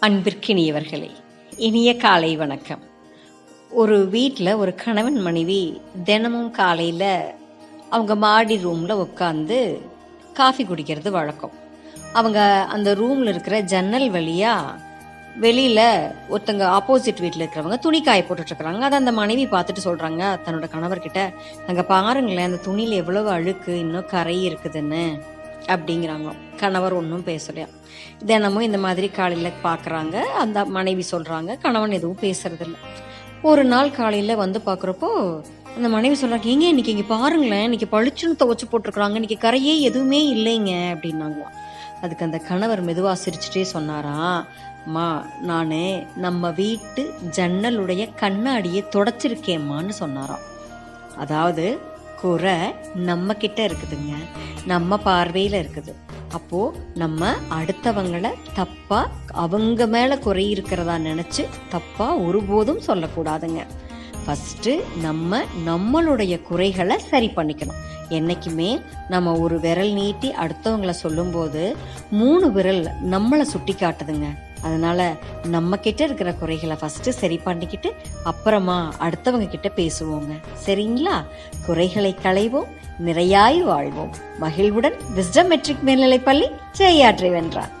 அன்பிற்கினியவர்களே இனிய காலை வணக்கம். ஒரு வீட்டில் ஒரு கணவன் மனைவி தினமும் காலையில் அவங்க மாடி ரூமில் உட்காந்து காஃபி குடிக்கிறது வழக்கம். அவங்க அந்த ரூமில் இருக்கிற ஜன்னல் வழியாக வெளியில் ஒருத்தங்க ஆப்போசிட் வீட்டில் இருக்கிறவங்க துணி காய போட்டுட்ருக்குறாங்க அதை அந்த மனைவி பார்த்துட்டு சொல்கிறாங்க தன்னோட கணவர்கிட்ட அங்கே பாருங்களேன் அந்த துணியில் எவ்வளவு அழுக்கு இன்னும் கரை இருக்குதுன்னு. அப்படிங்கிறாங்க. கணவர் ஒன்றும் பேசலையா தினமும் இந்த மாதிரி காலையில் பார்க்குறாங்க அந்த மனைவி சொல்கிறாங்க கணவன் எதுவும் பேசுறதில்ல. ஒரு நாள் காலையில் வந்து பார்க்குறப்போ அந்த மனைவி சொல்கிறாங்க ஏங்க இன்னைக்கு இங்கே பாருங்களேன். இன்னைக்கு பளிச்சுன்னு துவச்சி போட்டிருக்கிறாங்க. இன்னைக்கு கரையே எதுவுமே இல்லைங்க. அப்படின்னாங்களாம் அதுக்கு அந்த கணவர் மெதுவாக சிரிச்சுட்டே சொன்னாராம் அம்மா நான் நம்ம வீட்டு ஜன்னலுடைய கண்ணாடியை தொடச்சிருக்கேம்மான்னு சொன்னாராம். அதாவது குறை நம்ம கிட்ட இருக்குதுங்க. நம்ம பார்வையில இருக்குது. அப்போ நம்ம அடுத்தவங்களை தப்பா அவங்க மேல குறை இருக்கிறதா நினைச்சு தப்பா ஒருபோதும் சொல்லக்கூடாதுங்க. ஃபஸ்ட்டு நம்ம நம்மளுடைய குறைகளை சரி பண்ணிக்கணும். என்றைக்குமே நம்ம ஒரு விரல் நீட்டி அடுத்தவங்கள சொல்லும்போது மூணு விரல் நம்மளை சுட்டி காட்டுதுங்க அதனால நம்ம கிட்ட இருக்கிற குறைகளை ஃபர்ஸ்ட் சரி பண்ணிக்கிட்டு அப்புறமா அடுத்தவங்க கிட்ட பேசுவோங்க. சரிங்களா? குறைகளை களைவோம் நிறையாய் வாழ்வோம். மகிழ்வுடன் விஸ்டம் மெட்ரிக் மேல்நிலைப்பள்ளி ஜெயாற்றை வென்றார்.